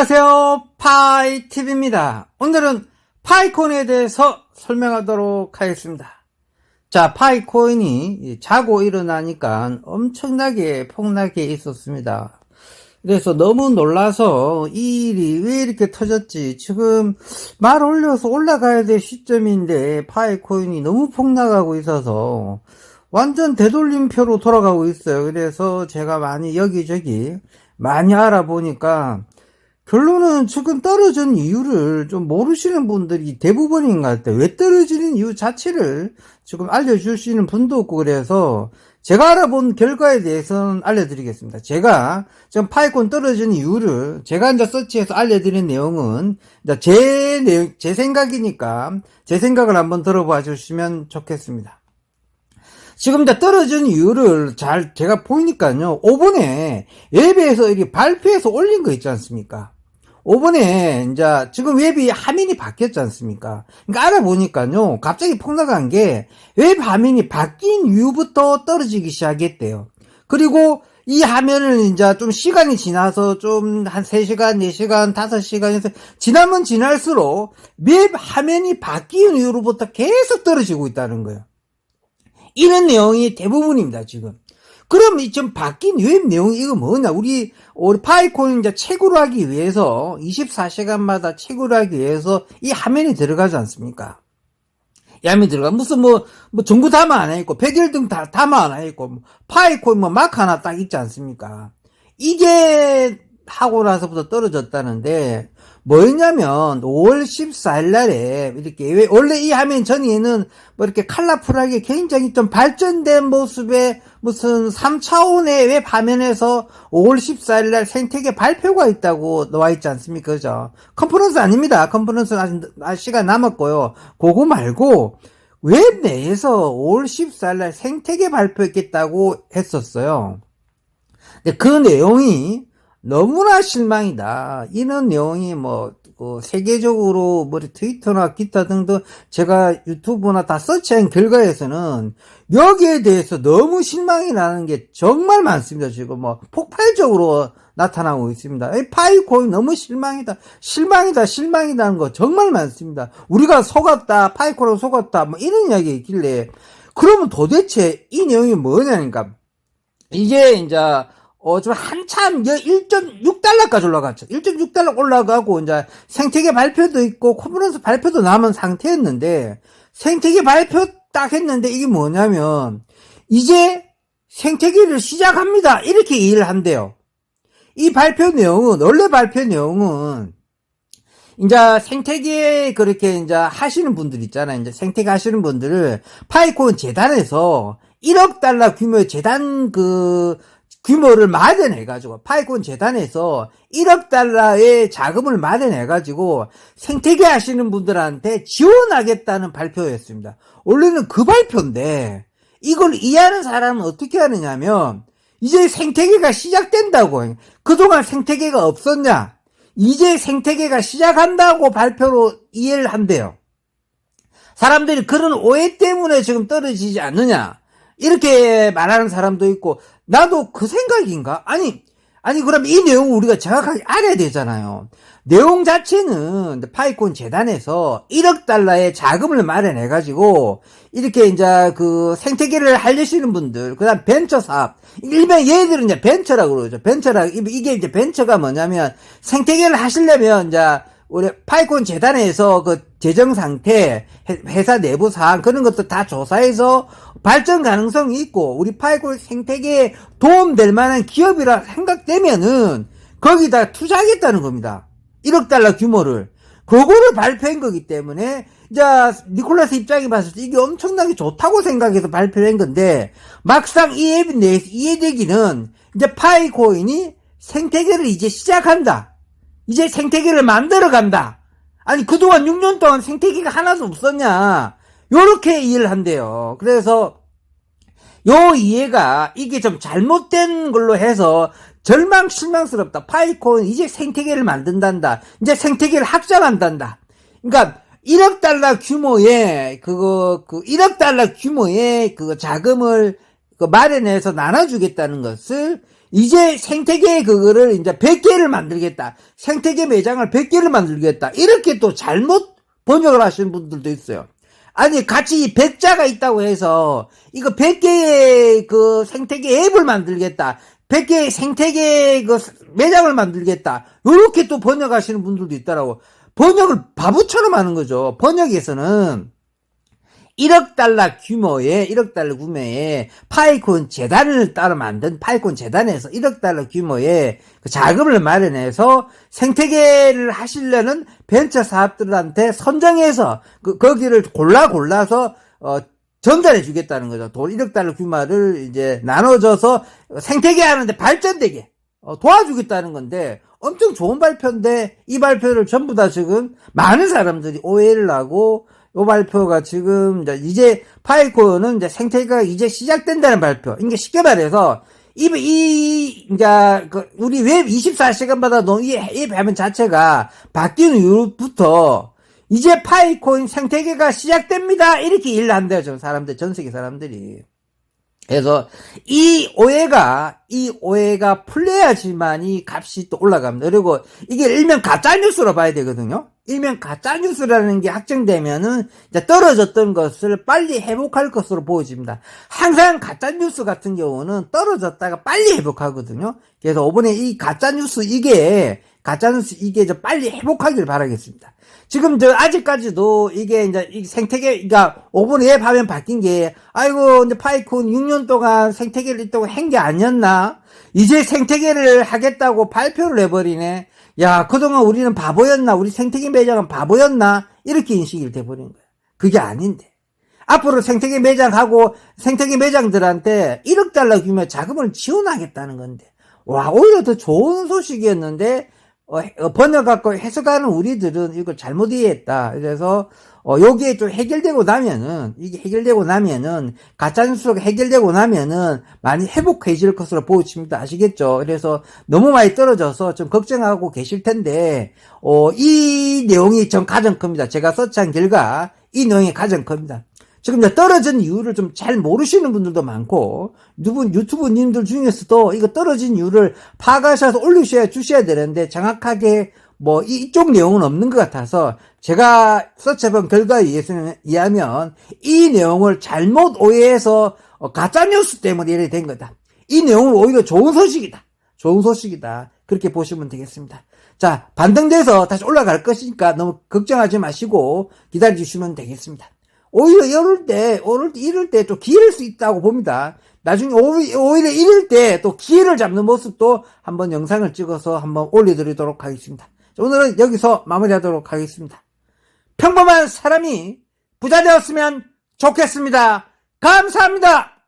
안녕하세요. 파이TV입니다. 오늘은 파이콘에 대해서 설명하도록 하겠습니다. 자, 파이코인이 자고 일어나니까 엄청나게 폭락해 있었습니다. 그래서 너무 놀라서 이 일이 왜 이렇게 터졌지? 지금 말 올려서 올라가야 될 시점인데 파이코인이 너무 폭락하고 있어서 완전 되돌림표로 돌아가고 있어요. 그래서 제가 많이 여기저기 많이 알아보니까 결론은 지금 떨어진 이유를 좀 모르시는 분들이 대부분인 것 같아요. 왜 떨어지는 이유 자체를 지금 알려주시는 분도 없고 그래서 제가 알아본 결과에 대해서는 알려드리겠습니다. 제가 지금 파이콘 떨어진 이유를 제가 이제 서치해서 알려드린 내용은 제 내용, 제 생각이니까 제 생각을 한번 들어봐 주시면 좋겠습니다. 지금 이제 떨어진 이유를 잘 제가 보니까요. 5번에 웹에서 이렇게 발표해서 올린 거 있지 않습니까? 5번에 이제 지금 웹이 화면이 바뀌었지 않습니까? 그러니까 알아보니까요. 갑자기 폭락한 게 웹 화면이 바뀐 이후부터 떨어지기 시작했대요. 그리고 이 화면을 이제 좀 시간이 지나서 좀 한 3시간, 4시간, 5시간에서 지나면 지날수록 웹 화면이 바뀐 이후로부터 계속 떨어지고 있다는 거예요. 이런 내용이 대부분입니다, 지금. 그럼 이좀 바뀐 웹 내용이 이거 뭐냐? 우리, 우리 파이코인 이제 채굴 하기 위해서 24시간마다 채굴 하기 위해서 이 화면이 들어가지 않습니까? 이 화면이 들어가. 무슨 뭐, 뭐 정부 담아 하나 있고, 101등 다 담아 하나 있고, 뭐 파이코인 뭐막 하나 딱 있지 않습니까? 이게 하고 나서부터 떨어졌다는데, 뭐였냐면 5월 14일 날에 이렇게 왜 원래 이 화면 전에는 뭐 이렇게 컬러풀하게 굉장히 좀 발전된 모습의 무슨 3차원의 웹 화면에서 5월 14일 날 생태계 발표가 있다고 나와 있지 않습니까? 그죠? 컨퍼런스 아닙니다. 컨퍼런스는 아직 시간 남았고요. 그거 말고 웹 내에서 5월 14일 날 생태계 발표했겠다고 했었어요. 근데 그 내용이 너무나 실망이다. 이런 내용이 뭐, 어, 세계적으로 뭐 트위터나 기타 등등 제가 유튜브나 다 서치한 결과에서는 여기에 대해서 너무 실망이 나는 게 정말 많습니다. 지금 뭐 폭발적으로 나타나고 있습니다. 이 파이코인 너무 실망이다. 실망이다. 실망이다는 거 정말 많습니다. 우리가 속았다. 파이코로 속았다. 뭐 이런 이야기 있길래 그러면 도대체 이 내용이 뭐냐니까 이게 이제 어, 좀 한참, 1.6달러까지 올라갔죠. 1.6달러 올라가고, 이제 생태계 발표도 있고, 컨퍼런스 발표도 남은 상태였는데, 생태계 발표 딱 했는데, 이게 뭐냐면, 이제 생태계를 시작합니다. 이렇게 얘기를 한대요. 이 발표 내용은, 원래 발표 내용은, 이제 생태계 그렇게 이제 하시는 분들 있잖아요. 이제 생태계 하시는 분들을 파이콘 재단에서 1억 달러 규모의 재단 그 규모를 마련해가지고 파이콘 재단에서 1억 달러의 자금을 마련해가지고 생태계 하시는 분들한테 지원하겠다는 발표였습니다. 원래는 그 발표인데 이걸 이해하는 사람은 어떻게 하느냐면 이제 생태계가 시작된다고 그동안 생태계가 없었냐 이제 생태계가 시작한다고 발표로 이해를 한대요. 사람들이 그런 오해 때문에 지금 떨어지지 않느냐 이렇게 말하는 사람도 있고 나도 그 생각인가? 아니, 아니, 그럼 이 내용을 우리가 정확하게 알아야 되잖아요. 내용 자체는 파이콘 재단에서 1억 달러의 자금을 마련해 가지고, 이렇게 이제 그 생태계를 하려시는 분들, 그 다음 벤처 사업, 일명 얘들은 이제 벤처라고 그러죠. 벤처라, 이게 이제 벤처가 뭐냐면, 생태계를 하시려면 이제 우리 파이콘 재단에서 그 재정 상태, 회사 내부 사항 그런 것도 다 조사해서 발전 가능성이 있고 우리 파이콘 생태계에 도움될 만한 기업이라 생각되면은 거기다 투자하겠다는 겁니다. 1억 달러 규모를. 그거를 발표한 거기 때문에 이제 니콜라스 입장에 봤을 때 이게 엄청나게 좋다고 생각해서 발표한 건데 막상 이앱 내에서 이해되기는 이제 파이코인이 생태계를 이제 시작한다. 이제 생태계를 만들어 간다. 아니, 그동안 6년 동안 생태계가 하나도 없었냐. 요렇게 이해를 한대요. 그래서, 요 이해가 이게 좀 잘못된 걸로 해서 절망 실망스럽다. 파이콘 이제 생태계를 만든단다. 이제 생태계를 확장한단다. 그러니까 1억 달러 규모의 그거 그 1억 달러 규모의 그 자금을 그 마련해서 나눠주겠다는 것을 이제 생태계 그거를 이제 100개를 만들겠다. 생태계 매장을 100개를 만들겠다. 이렇게 또 잘못 번역을 하시는 분들도 있어요. 아니, 같이 100자가 있다고 해서 이거 100개의 그 생태계 앱을 만들겠다. 100개의 생태계 그 매장을 만들겠다. 요렇게 또 번역하시는 분들도 있더라고. 번역을 바보처럼 하는 거죠. 번역에서는 1억 달러 규모의 1억 달러 구매에 파이콘 재단을 따로 만든 파이콘 재단에서 1억 달러 규모의 그 자금을 마련해서 생태계를 하시려는 벤처 사업들한테 선정해서 그 거기를 골라 골라서 어 전달해 주겠다는 거죠. 돈 1억 달러 규모를 이제 나눠줘서 생태계 하는데 발전되게 어, 도와주겠다는 건데 엄청 좋은 발표인데 이 발표를 전부 다 지금 많은 사람들이 오해를 하고 요 발표가 지금 이제, 파이코는 이제 생태계가 이제 시작된다는 발표. 이게 쉽게 말해서 이, 이, 이제, 그, 우리 웹 24시간마다 이, 이 화면 자체가 바뀌는 이후부터 이제 파이코인 생태계가 시작됩니다. 이렇게 일을 한대요. 저 사람들, 전 세계 사람들이. 그래서 이 오해가 이 오해가 풀려야지만 이 값이 또 올라갑니다. 그리고 이게 일명 가짜 뉴스로 봐야 되거든요. 일명 가짜 뉴스라는 게 확정되면은 떨어졌던 것을 빨리 회복할 것으로 보여집니다. 항상 가짜 뉴스 같은 경우는 떨어졌다가 빨리 회복하거든요. 그래서 이번에 이 가짜 뉴스 이게 가짜 뉴스 이게 좀 빨리 회복하길 바라겠습니다. 지금 저 아직까지도 이게 이제 이 생태계 그러니까 5분 에 화면 바뀐 게 아이고 이제 파이콘 6년 동안 생태계를 있다고 한 게 아니었나? 이제 생태계를 하겠다고 발표를 해버리네. 야 그동안 우리는 바보였나? 우리 생태계 매장은 바보였나? 이렇게 인식이 돼버린 거야. 그게 아닌데. 앞으로 생태계 매장하고 생태계 매장들한테 1억 달러 규모 자금을 지원하겠다는 건데. 와 오히려 더 좋은 소식이었는데 번역갖고 해석하는 우리들은 이걸 잘못 이해했다. 그래서, 어, 여기에 좀 해결되고 나면은, 이게 해결되고 나면은, 가짜뉴스가 해결되고 나면은, 많이 회복해질 것으로 보여집니다. 아시겠죠? 그래서 너무 많이 떨어져서 좀 걱정하고 계실 텐데, 어, 이 내용이 전 가장 큽니다. 제가 서치한 결과, 이 내용이 가장 큽니다. 지금 떨어진 이유를 좀 잘 모르시는 분들도 많고, 누분 유튜브님들 중에서도 이거 떨어진 이유를 파악하셔서 올리셔야 주셔야 되는데, 정확하게 뭐 이쪽 내용은 없는 것 같아서, 제가 서치해본 결과에 의하면, 이 내용을 잘못 오해해서 어, 가짜뉴스 때문에 이렇게 된 거다. 이 내용은 오히려 좋은 소식이다. 좋은 소식이다. 그렇게 보시면 되겠습니다. 자, 반등돼서 다시 올라갈 것이니까 너무 걱정하지 마시고 기다려 주시면 되겠습니다. 오히려 이럴 때, 오를 때, 이럴 때 또 기회일 수 있다고 봅니다. 나중에 오히려, 이럴 때 또 기회를 잡는 모습도 한번 영상을 찍어서 한번 올려드리도록 하겠습니다. 자, 오늘은 여기서 마무리하도록 하겠습니다. 평범한 사람이 부자 되었으면 좋겠습니다. 감사합니다.